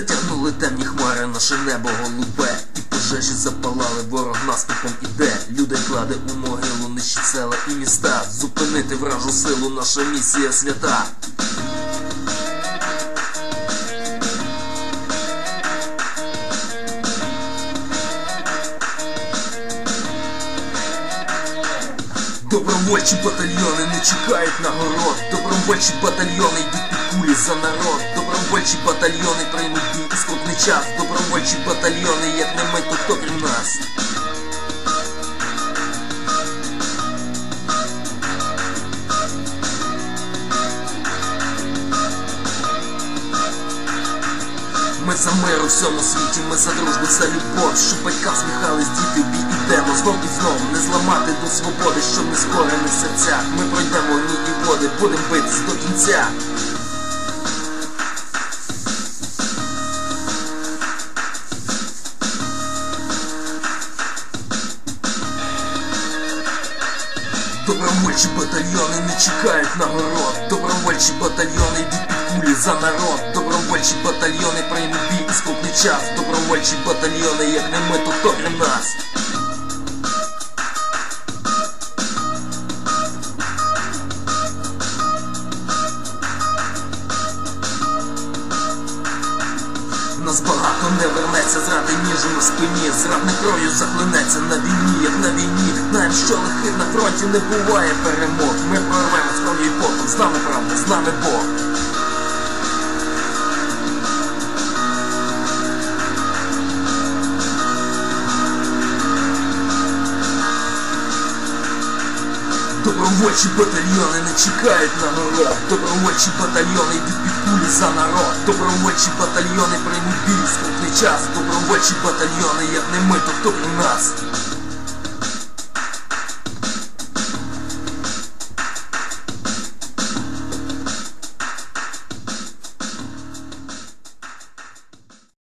темні хмари, наше небо голубе. І пожежі запалали, ворог наступом іде. Людей кладе у могилу, нищить села і міста. Зупинити вражу силу, наша місія свята. Добровольчі батальйони не чекають нагород. Добровольчі батальйони йдуть під кулі за народ. Добровольчі батальйони приймуть бій і скрутний час. Добровольчі батальйони, як не ми, то хто крім нас. Ми за мир у всьому світі, ми за дружбу, за любов, щоб батька сміхались, діти бій знов і знов не зламати до свободи, щоб не скорені серця. Ми пройдемо одні і води, будем битись до кінця. Добровольчі батальйони не чекають нагород. Добровольчі батальйони йдуть під кулі за народ. Добровольчі батальйони приймуть бій і скрутний час. Добровольчі батальйони, як не ми, то хто крім нас. Нас багато не вернеться, зради ніжу на спині, зрадне кров'ю захлинеться на війні, як на війні. Знаєм, що лихих на фронті не буває перемог. Ми прорвемо з кров'ю і потом, з нами правда, з нами Бог. Добровольчі батальйони не чекають на народ. Добровольчі батальйони йдуть під кулі за народ. Добровольчі батальйони приймуть бій, скрутний час. Добровольчі батальйони, як не ми, то хто при нас.